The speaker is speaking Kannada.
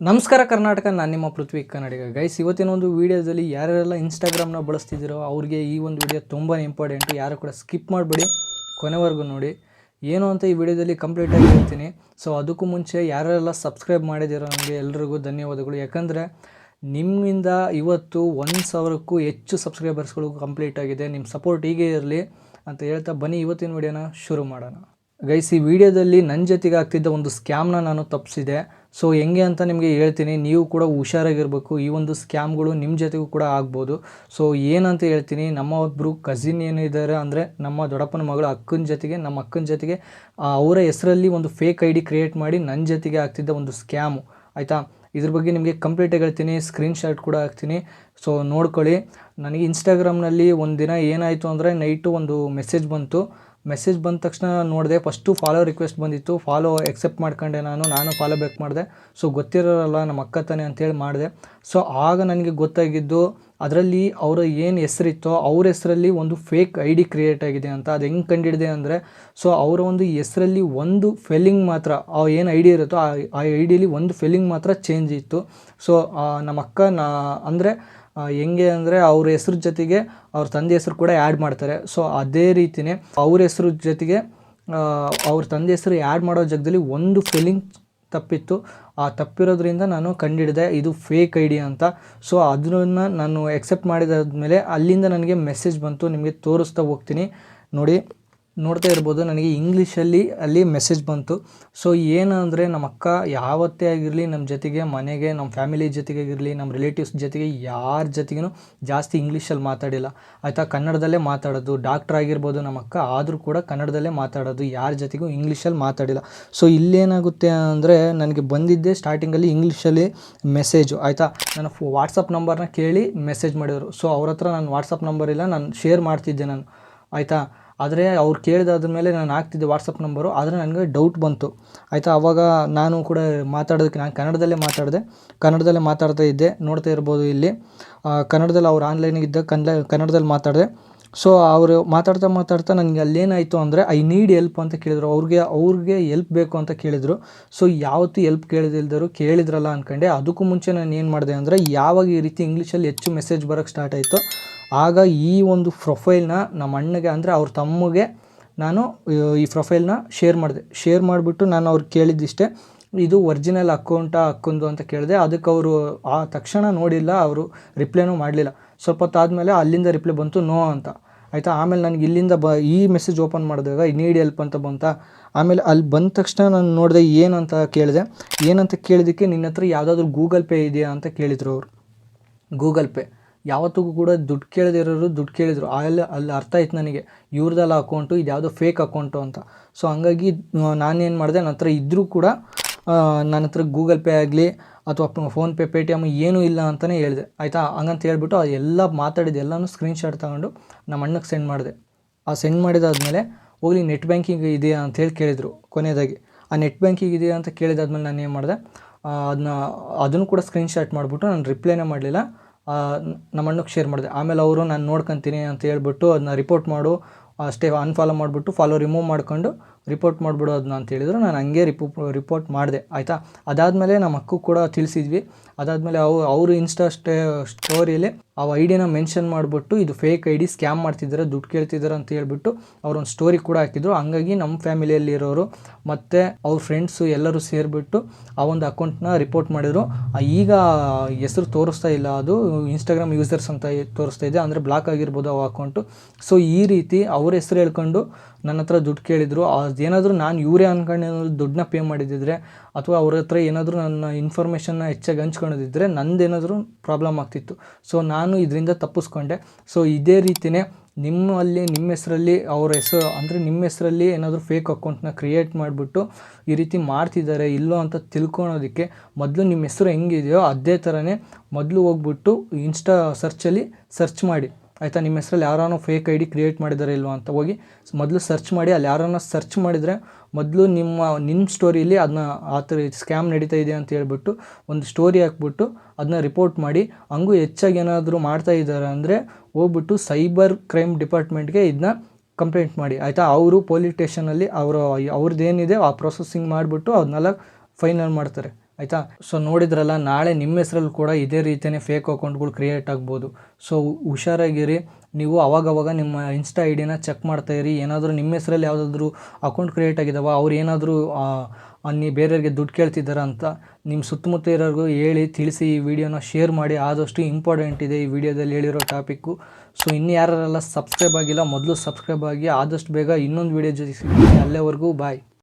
ನಮಸ್ಕಾರ ಕರ್ನಾಟಕ, ನಾನು ನಿಮ್ಮ ಪೃಥ್ವಿ ಕನ್ನಡಿಗ. ಗೈಸ್ ಇವತ್ತಿನ ಒಂದು ವೀಡಿಯೋದಲ್ಲಿ ಯಾರ್ಯಾರೆಲ್ಲ ಇನ್ಸ್ಟಾಗ್ರಾಮ್ನ ಬಳಸ್ತಿದ್ದೀರೋ ಅವ್ರಿಗೆ ಈ ಒಂದು ವಿಡಿಯೋ ತುಂಬ ಇಂಪಾರ್ಟೆಂಟು ಯಾರು ಕೂಡ ಸ್ಕಿಪ್ ಮಾಡಿಬಿಡಿ, ಕೊನೆವರೆಗೂ ನೋಡಿ. ಏನು ಅಂತ ಈ ವಿಡಿಯೋದಲ್ಲಿ ಕಂಪ್ಲೀಟಾಗಿ ಹೇಳ್ತೀನಿ. ಸೊ ಅದಕ್ಕೂ ಮುಂಚೆ ಯಾರೆಲ್ಲ ಸಬ್ಸ್ಕ್ರೈಬ್ ಮಾಡಿದ್ದೀರೋ ನನಗೆ ಎಲ್ರಿಗೂ ಧನ್ಯವಾದಗಳು. ಯಾಕಂದರೆ ನಿಮ್ಮಿಂದ ಇವತ್ತು ಒಂದು ಸಾವಿರಕ್ಕೂ ಹೆಚ್ಚು ಸಬ್ಸ್ಕ್ರೈಬರ್ಸ್ಗಳು ಕಂಪ್ಲೀಟ್ ಆಗಿದೆ. ನಿಮ್ಮ ಸಪೋರ್ಟ್ ಹೀಗೆ ಇರಲಿ ಅಂತ ಹೇಳ್ತಾ ಬನ್ನಿ, ಇವತ್ತಿನ ವಿಡಿಯೋನ ಶುರು ಮಾಡೋಣ. ಗೈಸ್ ಈ ವಿಡಿಯೋದಲ್ಲಿ ನನ್ನ ಜೊತೆಗೆ ಆಗ್ತಿದ್ದ ಒಂದು ಸ್ಕ್ಯಾಮ್ನ ನಾನು ತಪ್ಪಿಸಿದೆ. ಸೊ ಹೆಂಗೆ ಅಂತ ನಿಮಗೆ ಹೇಳ್ತೀನಿ. ನೀವು ಕೂಡ ಹುಷಾರಾಗಿರಬೇಕು. ಈ ಒಂದು ಸ್ಕ್ಯಾಮ್ಗಳು ನಿಮ್ಮ ಜೊತೆಗೂ ಕೂಡ ಆಗ್ಬೋದು. ಸೊ ಏನಂತ ಹೇಳ್ತೀನಿ. ನಮ್ಮ ಒಬ್ಬರು ಕಸಿನ್ ಏನಿದ್ದಾರೆ ಅಂದರೆ ನಮ್ಮ ದೊಡ್ಡಪ್ಪನ ಮಗಳು ಅಕ್ಕನ ಜೊತೆಗೆ, ನಮ್ಮ ಅಕ್ಕನ ಜೊತೆಗೆ ಅವರ ಹೆಸರಲ್ಲಿ ಒಂದು ಫೇಕ್ ಐ ಡಿ ಕ್ರಿಯೇಟ್ ಮಾಡಿ ನನ್ನ ಜೊತೆಗೆ ಆಗ್ತಿದ್ದ ಒಂದು ಸ್ಕ್ಯಾಮು ಆಯಿತಾ? ಇದ್ರ ಬಗ್ಗೆ ನಿಮಗೆ ಕಂಪ್ಲೀಟಾಗಿ ಹೇಳ್ತೀನಿ. ಸ್ಕ್ರೀನ್ ಶಾಟ್ ಕೂಡ ಹಾಕ್ತೀನಿ. ಸೊ ನೋಡ್ಕೊಳ್ಳಿ. ನನಗೆ ಇನ್ಸ್ಟಾಗ್ರಾಮ್ನಲ್ಲಿ ಒಂದು ದಿನ ಏನಾಯಿತು ಅಂದರೆ ನೈಟು ಒಂದು ಮೆಸೇಜ್ ಬಂತು. ಮೆಸೇಜ್ ಬಂದ ತಕ್ಷಣ ನೋಡಿದೆ ಫಸ್ಟು ಫಾಲೋ ರಿಕ್ವೆಸ್ಟ್ ಬಂದಿತ್ತು. ಫಾಲೋ ಎಕ್ಸೆಪ್ಟ್ ಮಾಡ್ಕೊಂಡೆ ನಾನು ನಾನು ಫಾಲೋ ಬ್ಯಾಕ್ ಮಾಡಿದೆ. ಸೊ ಗೊತ್ತಿರೋರಲ್ಲ, ನಮ್ಮ ಅಕ್ಕ ತಾನೆ ಅಂತೇಳಿ ಮಾಡಿದೆ. ಸೊ ಆಗ ನನಗೆ ಗೊತ್ತಾಗಿದ್ದು, ಅದರಲ್ಲಿ ಅವರ ಏನು ಹೆಸರಿತ್ತೋ, ಅವ್ರ ಹೆಸರಲ್ಲಿ ಒಂದು ಫೇಕ್ ಐ ಡಿ ಕ್ರಿಯೇಟ್ ಆಗಿದೆ ಅಂತ. ಅದು ಹೆಂಗೆ ಕಂಡಿಡಿದೆ ಅಂದರೆ ಸೊ ಅವರ ಒಂದು ಹೆಸರಲ್ಲಿ ಒಂದು ಫೆಲ್ಲಿಂಗ್ ಮಾತ್ರ, ಆ ಏನು ಐ ಡಿ ಇರುತ್ತೋ, ಆ ಐ ಡಿಲಿ ಒಂದು ಫೆಲ್ಲಿಂಗ್ ಮಾತ್ರ ಚೇಂಜ್ ಇತ್ತು. ಸೊ ನಮ್ಮ ಅಕ್ಕ ನಾ ಅಂದರೆ ಹೆಂಗೆ ಅಂದರೆ ಅವ್ರ ಹೆಸ್ರ ಜೊತೆಗೆ ಅವ್ರ ತಂದೆ ಹೆಸರು ಕೂಡ ಆ್ಯಡ್ ಮಾಡ್ತಾರೆ. ಸೊ ಅದೇ ರೀತಿಯೇ ಅವ್ರ ಹೆಸ್ರು ಜೊತೆಗೆ ಅವ್ರ ತಂದೆ ಹೆಸರು ಆ್ಯಡ್ ಮಾಡೋ ಜಾಗದಲ್ಲಿ ಒಂದು ಫೀಲಿಂಗ್ ತಪ್ಪಿತ್ತು. ಆ ತಪ್ಪಿರೋದ್ರಿಂದ ನಾನು ಕಂಡಿಡಿದೆ ಇದು ಫೇಕ್ ಐ ಡಿ ಅಂತ. ಸೊ ಅದನ್ನು ನಾನು ಎಕ್ಸೆಪ್ಟ್ ಮಾಡಿದಾದ್ಮೇಲೆ ಅಲ್ಲಿಂದ ನನಗೆ ಮೆಸೇಜ್ ಬಂತು. ನಿಮಗೆ ತೋರಿಸ್ತಾ ಹೋಗ್ತೀನಿ. ನೋಡಿ. ನೋಡ್ತಾ ಇರ್ಬೋದು. ನನಗೆ ಇಂಗ್ಲೀಷಲ್ಲಿ ಅಲ್ಲಿ ಮೆಸೇಜ್ ಬಂತು. ಸೊ ಏನಂದರೆ ನಮ್ಮ ಅಕ್ಕ ಯಾವತ್ತೇ ಆಗಿರಲಿ, ನಮ್ಮ ಜೊತೆಗೆ ಮನೆಗೆ, ನಮ್ಮ ಫ್ಯಾಮಿಲಿ ಜೊತೆಗೆ ಆಗಿರಲಿ, ನಮ್ಮ ರಿಲೇಟಿವ್ಸ್ ಜೊತೆಗೆ ಯಾರ ಜೊತೆಗೂ ಜಾಸ್ತಿ ಇಂಗ್ಲೀಷಲ್ಲಿ ಮಾತಾಡಿಲ್ಲ. ಆಯಿತಾ? ಕನ್ನಡದಲ್ಲೇ ಮಾತಾಡೋದು. ಡಾಕ್ಟ್ರ್ ಆಗಿರ್ಬೋದು ನಮ್ಮ ಅಕ್ಕ, ಆದರೂ ಕೂಡ ಕನ್ನಡದಲ್ಲೇ ಮಾತಾಡೋದು. ಯಾರ ಜೊತೆಗೂ ಇಂಗ್ಲೀಷಲ್ಲಿ ಮಾತಾಡಿಲ್ಲ. ಸೊ ಇಲ್ಲೇನಾಗುತ್ತೆ ಅಂದರೆ ನನಗೆ ಬಂದಿದ್ದೆ ಸ್ಟಾರ್ಟಿಂಗಲ್ಲಿ ಇಂಗ್ಲೀಷಲ್ಲಿ ಮೆಸೇಜು ಆಯಿತಾ? ನನ್ನ ವಾಟ್ಸಪ್ ನಂಬರ್ನ ಕೇಳಿ ಮೆಸೇಜ್ ಮಾಡಿದರು. ಸೊ ಅವ್ರ ಹತ್ರ ನಾನು ವಾಟ್ಸಪ್ ನಂಬರ್ ಇಲ್ಲ, ನಾನು ಶೇರ್ ಮಾಡ್ತಿದ್ದೆ ನಾನು. ಆಯಿತಾ? ಆದರೆ ಅವ್ರು ಕೇಳಿದಾದ ಮೇಲೆ ನಾನು ಹಾಕ್ತಿದ್ದೆ ವಾಟ್ಸಪ್ ನಂಬರು ಆದರೆ ನನಗೆ ಡೌಟ್ ಬಂತು. ಆಯಿತಾ ಆವಾಗ ನಾನು ಕೂಡ ಮಾತಾಡೋದಕ್ಕೆ, ನಾನು ಕನ್ನಡದಲ್ಲೇ ಮಾತಾಡಿದೆ. ಕನ್ನಡದಲ್ಲೇ ಮಾತಾಡ್ತಾ ಇದ್ದೆ, ನೋಡ್ತಾ ಇರ್ಬೋದು ಇಲ್ಲಿ. ಕನ್ನಡದಲ್ಲಿ ಅವ್ರು ಆನ್ಲೈನಿಗೆ ಇದ್ದ ಕನ್ನಡ ಕನ್ನಡದಲ್ಲಿ ಮಾತಾಡಿದೆ. ಸೊ ಅವರು ಮಾತಾಡ್ತಾ ಮಾತಾಡ್ತಾ ನನಗೆ ಅಲ್ಲೇನಾಯಿತು ಅಂದರೆ ಐ ನೀಡ್ ಎಲ್ಪ್ ಅಂತ ಕೇಳಿದರು. ಅವ್ರಿಗೆ ಅವ್ರಿಗೆ ಎಲ್ಪ್ ಬೇಕು ಅಂತ ಕೇಳಿದರು. ಸೊ ಯಾವತ್ತೂ ಹೆಲ್ಪ್ ಕೇಳಿದಿಲ್ದರು, ಕೇಳಿದ್ರಲ್ಲ ಅಂದ್ಕೊಂಡೆ ಅದಕ್ಕೂ ಮುಂಚೆ ನಾನು ಏನು ಮಾಡಿದೆ ಅಂದರೆ, ಯಾವಾಗ ಈ ರೀತಿ ಇಂಗ್ಲೀಷಲ್ಲಿ ಹೆಚ್ಚು ಮೆಸೇಜ್ ಬರೋಕ್ಕೆ ಸ್ಟಾರ್ಟ್ ಆಯಿತು ಆಗ ಈ ಒಂದು ಪ್ರೊಫೈಲ್ನ ನಮ್ಮ ಅಣ್ಣಗೆ ಅಂದರೆ ಅವ್ರ ತಮ್ಮಗೆ ನಾನು ಈ ಪ್ರೊಫೈಲ್ನ ಶೇರ್ ಮಾಡಿದೆ. ಶೇರ್ ಮಾಡಿಬಿಟ್ಟು ನಾನು ಅವ್ರು ಕೇಳಿದ್ದಿಷ್ಟೇ, ಇದು ಒರಿಜಿನಲ್ ಅಕೌಂಟಾ ಅಕ್ಕೊಂದು ಅಂತ ಕೇಳಿದೆ. ಅದಕ್ಕೆ ಅವರು ಆ ತಕ್ಷಣ ನೋಡಿಲ್ಲ, ಅವರು ರಿಪ್ಲೈನೂ ಮಾಡಲಿಲ್ಲ. ಸ್ವಲ್ಪ ಹೊತ್ತಾದಮೇಲೆ ಅಲ್ಲಿಂದ ರಿಪ್ಲೈ ಬಂತು, ನೋ ಅಂತ. ಆಯಿತಾ? ಆಮೇಲೆ ನನಗೆ ಇಲ್ಲಿಂದ ಬ, ಈ ಮೆಸೇಜ್ ಓಪನ್ ಮಾಡಿದಾಗ ನೀಡ್ ಹೆಲ್ಪ್ ಅಂತ ಬಂತ? ಆಮೇಲೆ ಅಲ್ಲಿ ಬಂದ ತಕ್ಷಣ ನಾನು ನೋಡಿದೆ ಏನಂತ ಕೇಳಿದೆ? ಏನಂತ ಕೇಳಿದ್ದಕ್ಕೆ ನಿನ್ನ ಹತ್ರ ಯಾವುದಾದ್ರೂ ಗೂಗಲ್ ಪೇ ಇದೆಯಾ ಅಂತ ಕೇಳಿದರು ಅವರು. Google Pay. ಯಾವತ್ತಿಗೂ ಕೂಡ ದುಡ್ಡು ಕೇಳದಿರೋರು ದುಡ್ಡು ಕೇಳಿದರು. ಅಲ್ಲಿ ಅಲ್ಲಿ ಅರ್ಥ ಆಯ್ತು ನನಗೆ. ಇವ್ರದ್ದೆಲ್ಲ ಅಕೌಂಟು ಇದು ಯಾವುದೋ ಫೇಕ್ ಅಕೌಂಟು ಅಂತ. ಸೊ ಹಂಗಾಗಿ ನಾನೇನು ಮಾಡಿದೆ ನನ್ನ ಹತ್ರ ಇದ್ದರೂ ಕೂಡ ನನ್ನ ಹತ್ರ ಗೂಗಲ್ ಪೇ ಆಗಲಿ ಅಥವಾ ಫೋನ್ಪೇ ಪೇ ಟಿ ಎಂ ಏನೂ ಇಲ್ಲ ಅಂತಲೇ ಹೇಳಿದೆ. ಆಯಿತಾ? ಹಂಗಂತ ಹೇಳ್ಬಿಟ್ಟು ಎಲ್ಲ ಮಾತಾಡಿದ ಎಲ್ಲನೂ ಸ್ಕ್ರೀನ್ಶಾಟ್ ತೊಗೊಂಡು ನಮ್ಮ ಅಣ್ಣಗೆ ಸೆಂಡ್ ಮಾಡಿದೆ. ಆ ಸೆಂಡ್ ಮಾಡಿದಾದ್ಮೇಲೆ, ಹೋಗಲಿ ನೆಟ್ ಬ್ಯಾಂಕಿಂಗ್ ಇದೆಯಾ ಅಂತ ಹೇಳಿ ಕೇಳಿದರು ಕೊನೆಯದಾಗಿ ಆ ನೆಟ್ ಬ್ಯಾಂಕಿಂಗ್ ಇದೆಯಾ ಅಂತ ಕೇಳಿದಾದ್ಮೇಲೆ ನಾನು ಏನು ಮಾಡಿದೆ ಅದನ್ನ ಅದನ್ನು ಕೂಡ ಸ್ಕ್ರೀನ್ಶಾಟ್ ಮಾಡಿಬಿಟ್ಟು ನಾನು ರಿಪ್ಲೈನೇ ಮಾಡಲಿಲ್ಲ. ನಮ್ಮ ಅಣ್ಣಕ್ಕೆ ಶೇರ್ ಮಾಡಿದೆ. ಆಮೇಲೆ ಅವರು ನಾನು ನೋಡ್ಕೊತೀನಿ ಅಂತ ಹೇಳ್ಬಿಟ್ಟು ಅದನ್ನ ರಿಪೋರ್ಟ್ ಮಾಡು. ಅಷ್ಟೇ ಅನ್ಫಾಲೋ ಮಾಡಿಬಿಟ್ಟು ಫಾಲೋ ರಿಮೂವ್ ಮಾಡ್ಕೊಂಡು ರಿಪೋರ್ಟ್ ಮಾಡಿಬಿಡು ಅದನ್ನ ಅಂತ ಹೇಳಿದ್ರು. ನಾನು ಹಂಗೆ ರಿಪೋ ರಿಪೋರ್ಟ್ ಮಾಡಿದೆ. ಆಯಿತಾ? ಅದಾದಮೇಲೆ ನಮ್ಮ ಅಕ್ಕೂ ಕೂಡ ತಿಳಿಸಿದ್ವಿ. ಅದಾದಮೇಲೆ ಅವು, ಅವರು ಇನ್ಸ್ಟಾ ಸ್ಟೇ ಸ್ಟೋರಿಯಲ್ಲಿ ಆ ಡಿನ ಮೆನ್ಷನ್ ಮಾಡಿಬಿಟ್ಟು ಇದು ಫೇಕ್ ಐ ಡಿ ಸ್ಕ್ಯಾಮ್ ಮಾಡ್ತಿದ್ದಾರೆ ದುಡ್ಡು ಕೇಳ್ತಿದ್ದಾರೆ ಅಂತ ಹೇಳ್ಬಿಟ್ಟು ಅವ್ರೊಂದು ಸ್ಟೋರಿ ಕೂಡ ಹಾಕಿದ್ರು. ಹಂಗಾಗಿ ನಮ್ಮ ಫ್ಯಾಮಿಲಿಯಲ್ಲಿರೋರು ಮತ್ತು ಅವ್ರ ಫ್ರೆಂಡ್ಸು ಎಲ್ಲರೂ ಸೇರಿಬಿಟ್ಟು ಆ ಒಂದು ಅಕೌಂಟ್ನ ರಿಪೋರ್ಟ್ ಮಾಡಿದರು. ಈಗ ಹೆಸರು ತೋರಿಸ್ತಾ ಇಲ್ಲ. ಅದು ಇನ್ಸ್ಟಾಗ್ರಾಮ್ ಯೂಸರ್ಸ್ ಅಂತ ತೋರಿಸ್ತಾ ಇದೆ. ಅಂದರೆ ಬ್ಲಾಕ್ ಆಗಿರ್ಬೋದು ಆ ಅಕೌಂಟು ಸೊ ಈ ರೀತಿ ಅವ್ರ ಹೆಸರು ಹೇಳ್ಕೊಂಡು ನನ್ನ ಹತ್ರ ದುಡ್ಡು ಕೇಳಿದರು. ಅದೇನಾದರೂ ನಾನು ಇವರೇ ಅನ್ಕೊಂಡು ಏನಾದರೂ ದುಡ್ಡನ್ನ ಪೇ ಮಾಡಿದ್ದಿದ್ರೆ ಅಥವಾ ಅವ್ರ ಹತ್ರ ಏನಾದರೂ ನನ್ನ ಇನ್ಫಾರ್ಮೇಷನ್ನ ಹೆಚ್ಚಾಗಿ ಹಂಚ್ಕೊಂಡಿದ್ದಿದ್ರೆ ನಂದೇನಾದರೂ ಪ್ರಾಬ್ಲಮ್ ಆಗ್ತಿತ್ತು. ಸೊ ನಾನು ಇದರಿಂದ ತಪ್ಪಿಸ್ಕೊಂಡೆ. ಸೊ ಇದೇ ರೀತಿಯೇ ನಿಮ್ಮಲ್ಲಿ, ನಿಮ್ಮ ಹೆಸರಲ್ಲಿ, ಅವ್ರ ಹೆಸರು, ಅಂದರೆ ನಿಮ್ಮ ಹೆಸರಲ್ಲಿ ಏನಾದರೂ ಫೇಕ್ ಅಕೌಂಟ್ನ ಕ್ರಿಯೇಟ್ ಮಾಡಿಬಿಟ್ಟು ಈ ರೀತಿ ಮಾಡ್ತಿದ್ದಾರೆ, ಇಲ್ಲೋ ಅಂತ ತಿಳ್ಕೊಳೋದಕ್ಕೆ ಮೊದಲು ನಿಮ್ಮ ಹೆಸರು ಹೆಂಗಿದೆಯೋ ಅದೇ ಥರನೇ ಮೊದಲು ಹೋಗ್ಬಿಟ್ಟು ಇನ್ಸ್ಟಾ ಸರ್ಚಲ್ಲಿ ಸರ್ಚ್ ಮಾಡಿ. ಆಯಿತಾ, ನಿಮ್ಮ ಹೆಸರಲ್ಲಿ ಯಾರೋ ಫೇಕ್ ಐ ಡಿ ಕ್ರಿಯೇಟ್ ಮಾಡಿದ್ದಾರೆ ಇಲ್ವಾ ಅಂತ ಹೋಗಿ ಮೊದಲು ಸರ್ಚ್ ಮಾಡಿ, ಅಲ್ಲಿ ಯಾರನ್ನ ಸರ್ಚ್ ಮಾಡಿದರೆ ಮೊದಲು ನಿಮ್ಮ ನಿಮ್ಮ ಸ್ಟೋರಿಯಲ್ಲಿ ಅದನ್ನ ಆ ಥರ ಸ್ಕ್ಯಾಮ್ ನಡೀತಾ ಇದೆ ಅಂತ ಹೇಳ್ಬಿಟ್ಟು ಒಂದು ಸ್ಟೋರಿ ಹಾಕ್ಬಿಟ್ಟು ಅದನ್ನ ರಿಪೋರ್ಟ್ ಮಾಡಿ, ಹಂಗೂ ಹೆಚ್ಚಾಗಿ ಏನಾದರೂ ಮಾಡ್ತಾ ಇದ್ದಾರೆ ಅಂದರೆ ಹೋಗ್ಬಿಟ್ಟು ಸೈಬರ್ ಕ್ರೈಮ್ ಡಿಪಾರ್ಟ್ಮೆಂಟ್ಗೆ ಇದನ್ನ ಕಂಪ್ಲೇಂಟ್ ಮಾಡಿ. ಆಯಿತಾ, ಅವರು ಪೊಲೀಸ್ ಸ್ಟೇಷನಲ್ಲಿ ಅವರು ಅವ್ರದ್ದು ಏನಿದೆ ಆ ಪ್ರೊಸೆಸಿಂಗ್ ಮಾಡಿಬಿಟ್ಟು ಅದನ್ನೆಲ್ಲ ಫೈನಲ್ ಮಾಡ್ತಾರೆ. ಆಯಿತಾ? ಸೊ ನೋಡಿದ್ರಲ್ಲ, ನಾಳೆ ನಿಮ್ಮ ಹೆಸರಲ್ಲಿ ಕೂಡ ಇದೇ ರೀತಿಯೇ ಫೇಕ್ ಅಕೌಂಟ್ಗಳು ಕ್ರಿಯೇಟ್ ಆಗ್ಬೋದು. ಸೊ ಹುಷಾರಾಗಿರಿ. ನೀವು ಅವಾಗವಾಗ ನಿಮ್ಮ ಇನ್ಸ್ಟಾ ಐ ಡಿನ ಚೆಕ್ ಮಾಡ್ತಾ ಇರಿ. ಏನಾದರೂ ನಿಮ್ಮ ಹೆಸರಲ್ಲಿ ಯಾವುದಾದ್ರೂ ಅಕೌಂಟ್ ಕ್ರಿಯೇಟ್ ಆಗಿದಾವ, ಅವ್ರು ಏನಾದರೂ ನೀವು ಬೇರೆಯವ್ರಿಗೆ ದುಡ್ಡು ಕೇಳ್ತಿದ್ದಾರೆ ಅಂತ ನಿಮ್ಮ ಸುತ್ತಮುತ್ತ ಇರೋರಿಗೂ ಹೇಳಿ, ತಿಳಿಸಿ ಈ ವಿಡಿಯೋನ ಶೇರ್ ಮಾಡಿ. ಆದಷ್ಟು ಇಂಪಾರ್ಟೆಂಟ್ ಇದೆ ಈ ವಿಡಿಯೋದಲ್ಲಿ ಹೇಳಿರೋ ಟಾಪಿಕ್ಕು ಸೊ ಇನ್ನು ಯಾರೆಲ್ಲ ಸಬ್ಸ್ಕ್ರೈಬ್ ಆಗಿಲ್ಲ, ಮೊದಲು ಸಬ್ಸ್ಕ್ರೈಬ್ ಆಗಿ, ಆದಷ್ಟು ಬೇಗ ಇನ್ನೊಂದು ವಿಡಿಯೋ ಜೊತೆ ಸಿಗ್ತೀನಿ. ಅಲ್ಲೇವರೆಗೂ ಬಾಯ್